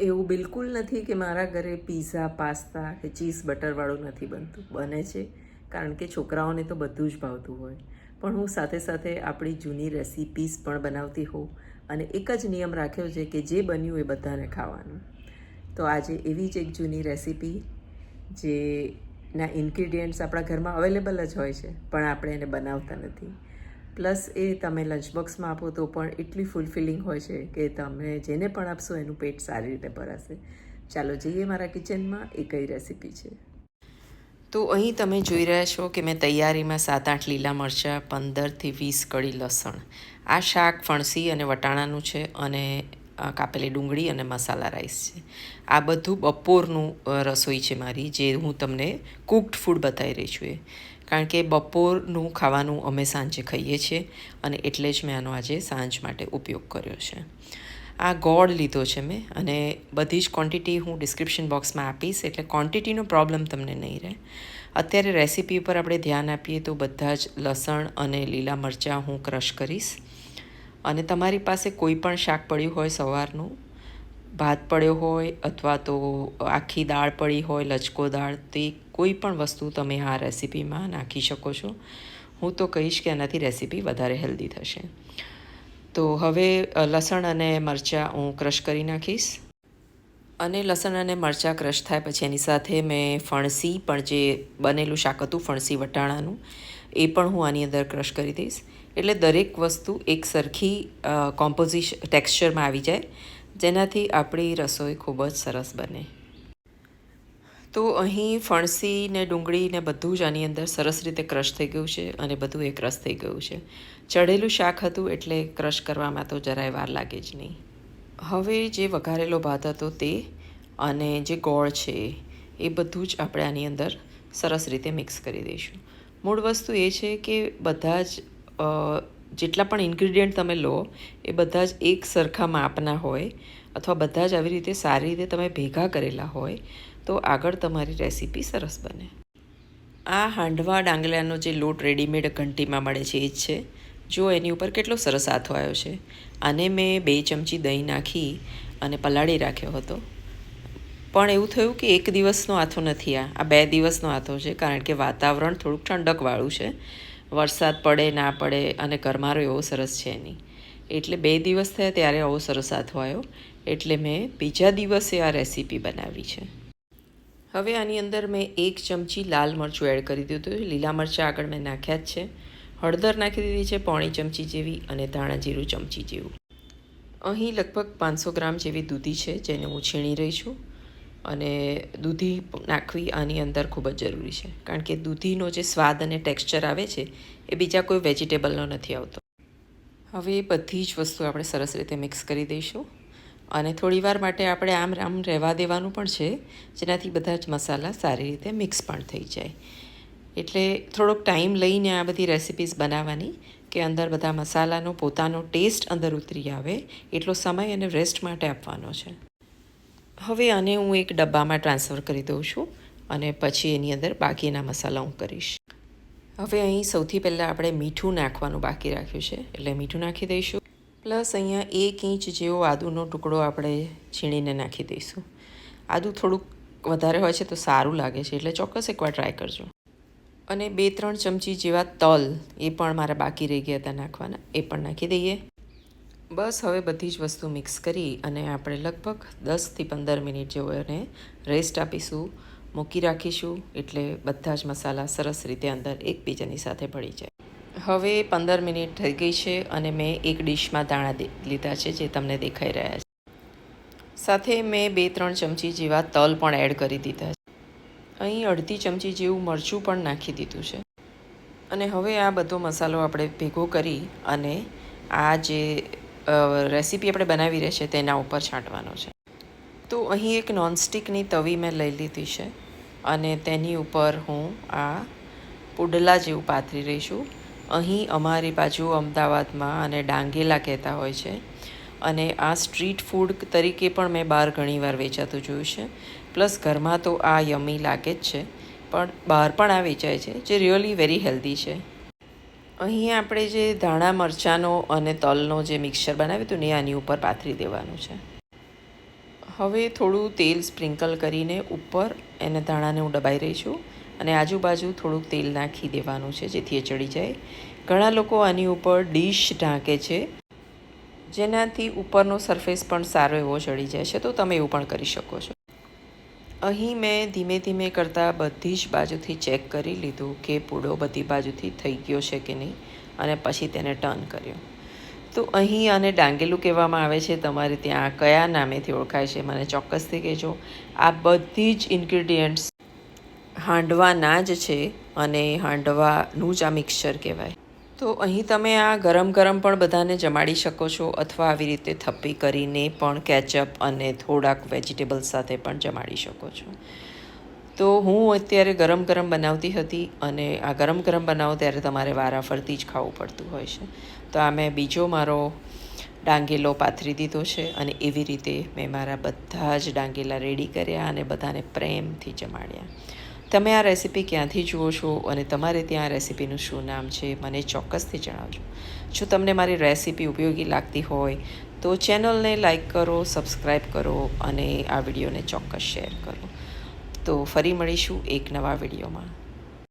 એવું બિલકુલ નથી કે મારા ઘરે પીઝા પાસ્તા કે ચીઝ બટરવાળું નથી બનતું. બને છે. કારણ કે છોકરાઓને તો બધું જ ભાવતું હોય. પણ હું સાથે સાથે આપણી જૂની રેસિપીસ પણ બનાવતી હોઉં અને એક જ નિયમ રાખ્યો છે કે જે બન્યું એ બધાને ખાવાનું. તો આજે એવી જ એક જૂની રેસિપી જે ના ઇન્ગ્રીડિયન્ટ્સ આપણા ઘરમાં અવેલેબલ જ હોય છે, પણ આપણે એને બનાવતા નથી. પ્લસ એ તમે લંચ બોક્સમાં આપો તો પણ એટલી ફૂલફિલિંગ હોય છે કે તમે જેને પણ આપશો એનું પેટ સારી રીતે ભરાશે. ચાલો જઈએ મારા કિચનમાં, એ કઈ રેસિપી છે? તો અહીં તમે જોઈ રહ્યા છો કે મેં તૈયારીમાં સાત આઠ લીલા મરચાં, પંદરથી વીસ કળી લસણ. આ શાક ફણસી અને વટાણાનું છે અને કાપેલી ડુંગળી અને મસાલા રાઈસ છે. આ બધું બપોરનું રસોઈ છે મારી, જે હું તમને કુકડ ફૂડ બતાવી રહી છું એ. કારણ કે બપોરનું ખાવાનું અમે સાંજે ખાઈએ છીએ અને એટલે જ મેં આનો આજે સાંજ માટે ઉપયોગ કર્યો છે. આ ગોળ લીધો છે મેં અને બધી જ ક્વોન્ટિટી હું ડિસ્ક્રિપ્શન બોક્સમાં આપીશ એટલે ક્વોન્ટિટીનો પ્રોબ્લેમ તમને નહીં રહે. અત્યારે રેસીપી ઉપર આપણે ધ્યાન આપીએ તો બધા જ લસણ અને લીલા મરચાં હું ક્રશ કરીશ. અને તમારી પાસે કોઈ પણ શાક પડ્યું હોય સવારનું ભાત પડ્યો હોય અથવા તો આખી દાળ પડી હોય, લચકો દાળ, તે કોઈ પણ વસ્તુ તમે આ રેસીપીમાં નાખી શકો છો. હું તો કહીશ કે આનાથી રેસીપી વધારે હેલ્ધી થશે. તો હવે લસણ અને મરચાં હું ક્રશ કરી નાખીશ. અને લસણ અને મરચાં ક્રશ થાય પછી એની સાથે મેં ફણસી, પણ જે બનેલું શાક હતું, ફણસી વટાણાનું, એ પણ હું આની અંદર ક્રશ કરી દઈશ. એટલે દરેક વસ્તુ એક સરખી કોમ્પોઝિશન ટેક્સચરમાં આવી જાય. જેનાથી આપણી રસોઈ ખૂબ જ સરસ બને. તો અહીં ફણસી ને ડુંગળી ને બધું જ આની અંદર સરસ રીતે ક્રશ થઈ ગયું છે અને બધું એક રસ થઈ ગયું છે. ચઢેલું શાક હતું એટલે ક્રશ કરવામાં તો જરાય વાર લાગે જ નહીં. હવે જે વઘારેલો ભાત હતો તે અને જે ગોળ છે એ બધું જ આપણે આની અંદર સરસ રીતે મિક્સ કરી દઈશું. મૂળ વસ્તુ એ છે કે બધા જ જેટલા પણ ઇન્ગ્રીડિયન્ટ તમે લો, એ બધા જ એક સરખા માપના હોય અથવા બધા જ આવી રીતે સારી રીતે તમે ભેગા કરેલા હોય, તો આગળ તમારી રેસીપી સરસ બને. આ હાંડવા ડાંગલાનો જે લોટ રેડીમેડ ઘંટીમાં મળે છે, એ જ છે. જો એની ઉપર કેટલો સરસ આથો આવ્યો છે. આને મેં બે ચમચી દહીં નાખી અને પલાળી રાખ્યો હતો. પણ એવું થયું કે એક દિવસનો આથો નથી આ. આ બે દિવસનો આથો છે, કારણ કે વાતાવરણ થોડુંક ઠંડકવાળું છે. વરસાદ પડે, ના પડે અને કરમારો એવો સરસ છે નહીં એટલે બે દિવસ થયા ત્યારે આવો સરસ હાથ આવ્યો એટલે મેં બીજા દિવસે આ રેસીપી બનાવી છે. હવે આની અંદર મેં એક ચમચી લાલ મરચું એડ કરી દીધું હતું. લીલા મરચાં આગળ મેં નાખ્યા જ છે. હળદર નાખી દીધી છે પોણી ચમચી જેવી અને ધાણા જીરું ચમચી જેવું. અહીં લગભગ પાંચસો ગ્રામ જેવી દૂધી છે જેને હું છીણી રહી છું. અને દૂધી નાખવી આની અંદર ખૂબ જ જરૂરી છે. કારણ કે દૂધીનો જે સ્વાદ અને ટેક્સચર આવે છે, એ બીજા કોઈ વેજીટેબલનો નથી આવતો. હવે એ બધી જ વસ્તુ આપણે સરસ રીતે મિક્સ કરી દઈશું. અને થોડીવાર માટે આપણે આમ આમ રહેવા દેવાનું પણ છે, જેનાથી બધા જ મસાલા સારી રીતે મિક્સ પણ થઈ જાય. એટલે થોડોક ટાઈમ લઈને આ બધી રેસિપીઝ બનાવવાની, કે અંદર બધા મસાલાનો પોતાનો ટેસ્ટ અંદર ઉતરી આવે, એટલો સમય અને રેસ્ટ માટે આપવાનો છે. હવે આને હું એક ડબ્બામાં ટ્રાન્સફર કરી દઉં છું અને પછી એની અંદર બાકીના મસાલા હું કરીશ. હવે અહીં સૌથી પહેલાં આપણે મીઠું નાખવાનું બાકી રાખ્યું છે, એટલે મીઠું નાખી દઈશું. પ્લસ અહીંયા એક ઇંચ જેવો આદુનો ટુકડો આપણે છીણીને નાખી દઈશું. આદું થોડુંક વધારે હોય છે તો સારું લાગે છે, એટલે ચોક્કસ એકવાર ટ્રાય કરજો. અને બે ત્રણ ચમચી જેવા તલ એ પણ મારા બાકી રહી ગયા હતા નાખવાના, એ પણ નાખી દઈએ. બસ હવે બધી જ વસ્તુ મિક્સ કરી અને આપણે લગભગ દસથી પંદર મિનિટ જેવો એને રેસ્ટ આપીશું, મૂકી રાખીશું, એટલે બધા જ મસાલા સરસ રીતે અંદર એકબીજાની સાથે ભળી જાય. હવે પંદર મિનિટ થઈ ગઈ છે અને મેં એક ડીશમાં દાણા લીધા છે જે તમને દેખાઈ રહ્યા છે. સાથે મેં બે ત્રણ ચમચી જેવા તલ પણ એડ કરી દીધા છે. અહીં અડધી ચમચી જેવું મરચું પણ નાખી દીધું છે. અને હવે આ બધો મસાલો આપણે ભેગો કરી અને આ જે રેસીપી આપણે બનાવી રહી છે, તેના ઉપર છાંટવાનો છે. તો અહીં એક નોનસ્ટિકની તવી મેં લઈ લીધી છે અને તેની ઉપર હું આ પુડલા જેવું પાથરી રહી છું. અહીં અમારી બાજુ અમદાવાદમાં અને ડાંગેલા કહેતા હોય છે અને આ સ્ટ્રીટ ફૂડ તરીકે પણ મેં બહાર ઘણીવાર વેચાતું જોયું છે. પ્લસ ઘરમાં તો આ યમી લાગે જ છે, પણ બહાર પણ આ વેચાય છે, જે રિયલી વેરી હેલ્ધી છે. અહીં આપણે જે ધાણા, મરચાંનો અને તલનો જે મિક્સચર બનાવ્યું હતું ને આની ઉપર પાથરી દેવાનું છે. હવે થોડું તેલ સ્પ્રિંકલ કરીને ઉપર એને ધાણાને હું દબાઈ રહી છું અને આજુબાજુ થોડુંક તેલ નાખી દેવાનું છે, જેથી એ ચડી જાય. ઘણા લોકો આની ઉપર ડીશ ઢાંકે છે, જેનાથી ઉપરનો સરફેસ પણ સારો એવો ચડી જાય છે. તો તમે એવું પણ કરી શકો છો. અહીં મેં ધીમે ધીમે કરતાં બધી જ બાજુથી ચેક કરી લીધું કે પૂડો બધી બાજુથી થઈ ગયો છે કે નહીં અને પછી તેને ટર્ન કર્યો. તો અહીં આને ડાંગેલું કહેવામાં આવે છે. તમારે ત્યાં કયા નામેથી ઓળખાય છે મને ચોક્કસથી કહેજો. આ બધી જ ઇન્ગ્રીડિયન્ટ્સ હાંડવાના જ છે અને હાંડવાનું જ આ મિક્સચર કહેવાય. તો અહીં તમે આ ગરમ ગરમ પણ બધાને જમાડી શકો છો અથવા આવી રીતે થપ્પી કરીને પણ કેચઅપ અને થોડાક વેજીટેબલ્સ સાથે પણ જમાડી શકો છો. તો હું અત્યારે ગરમ ગરમ બનાવતી હતી અને આ ગરમ ગરમ બનાવો ત્યારે તમારે વારાફરતી જ ખાવું પડતું હોય છે. તો આ મેં બીજો મારો ડાંગેલો પાથરી દીધો છે અને એવી રીતે મેં મારા બધા જ ડાંગેલા રેડી કર્યા અને બધાને પ્રેમથી જમાડ્યા. તમે આ રેસીપી ક્યાંથી જુઓ છો અને તમારે ત્યાં રેસીપીનું શું નામ છે, મને ચોક્કસથી જણાવજો. જો તમને મારી રેસીપી ઉપયોગી લાગતી હોય, તો ચેનલને લાઇક કરો સબસ્ક્રાઈબ કરો અને આ વિડીયોને ચોક્કસ શેર કરો. તો ફરી મળીશું એક નવા વિડીયોમાં.